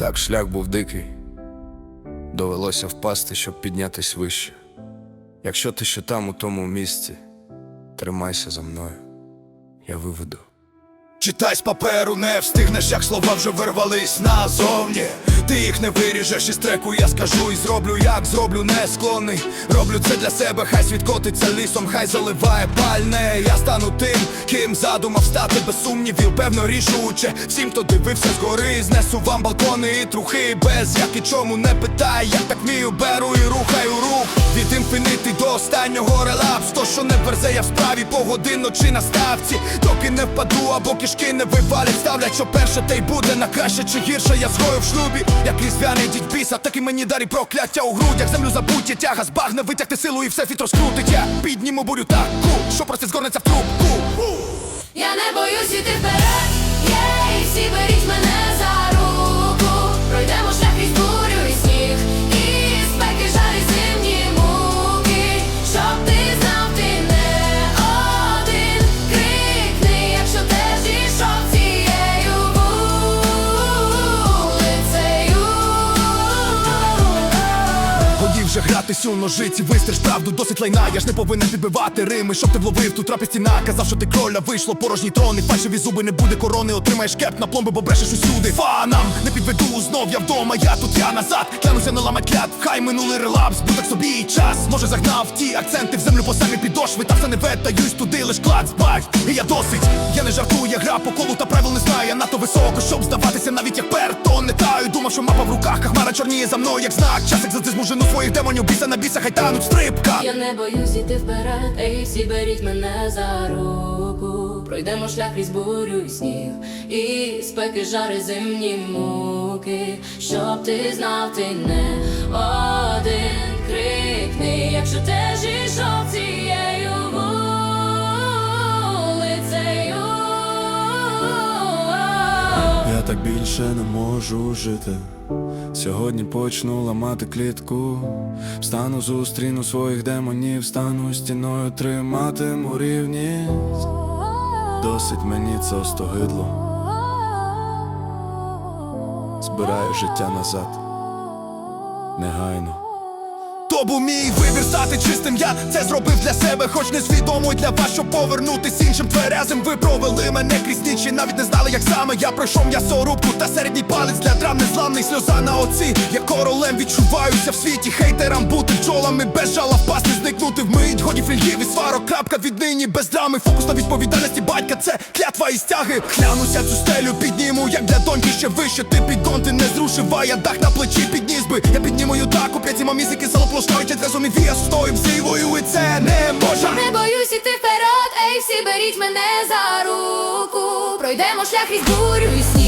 Так, шлях був дикий. Довелося впасти, щоб піднятись вище. Якщо ти ще там, у тому місці, тримайся за мною, я виведу. Читай з паперу, не встигнеш, як слова вже вирвались назовні. Ти їх не виріжеш із треку, я скажу і зроблю, як зроблю, не склонний. Роблю це для себе, хай світ котиться лісом, хай заливає пальне. Я стану тим, ким задумав стати без сумнівів, певно рішуче. Всім, хто дивився згори, знесу вам балкони і трухи. Без як і чому не питай, як так вмію, останнього релапс. То, що не верзе, я в справі погодинно чи на ставці. Доки не впаду, або кишки не вивалять, ставлять, що перше те й буде на краще чи гірше. Я згою в шлюбі, як різдвяний дідь біса, так і мені дарі прокляття у грудях. Землю забуття, тяга збагне, витягти силу і все фіт розкрутить. Я підніму бурю таку, що просто згорнеться в трубку. Я не боюсь іти Гратись у ножиці, вистриж правду, досить лайна. Я ж не повинен підбивати рими, щоб ти вловив ту трапі стіна. Казав, що ти кроля вийшло, порожній трон і фальшиві зуби не буде корони. Отримаєш кеп на пломби, бо брешеш усюди. Фанам не підведу, знов я вдома, я тут, я назад. Клянуся не ламать клят, хай минулий релапс, будь так собі і час. Може загнав ті акценти в землю по самі підошви, та все не ветаюсь туди, лиш клад збать. І я досить, я не жартую, я гра по колу та правил не знаю. Я надто високо, щоб здаватися, Що мапа в руках, хмара чорніє за мною, як знак. Час як завжди змужену своїх демонів, біса на біса, хай тануть стрибка. Я не боюсь іти вперед, ей, всі беріть мене за руку. Пройдемо шлях крізь бурю і сніг, і спеки жари зимні муки, щоб ти знав, ти не один крикни, якщо теж так більше не можу жити. Сьогодні почну ламати клітку. Встану, зустріну своїх демонів, стану стіною триматиму рівність. Досить мені це остогидло. Збираю життя назад. Негайно. То був мій вибір стати чистим, я це зробив для себе, хоч не свідомо для вас, щоб повернутись іншим тверезим. Ви провели мене крізь ніч і навіть не знали, як саме я пройшов м'ясорубку та середній палець для драм незламний сльоза на оці. Я королем відчуваюся в світі, хейтерам бути бджолами без жала впасти, зникнути вмить. Годі флігів і сварок, крапка віднині без драми. Фокус на відповідальності батька, це клятва і стяги. Клянуся цю стелю, підніму, як для доньки ще вище. Ти підгон, ти не зрушив, я дах на плечі підніс би. Я підніму юдаку, п'яті мамізики залоплошкають, разом і вія стоїм сивою, і це не можна Не боюсь іти вперед, ей, всі беріть мене за руку. Пройдемо шлях із бурю і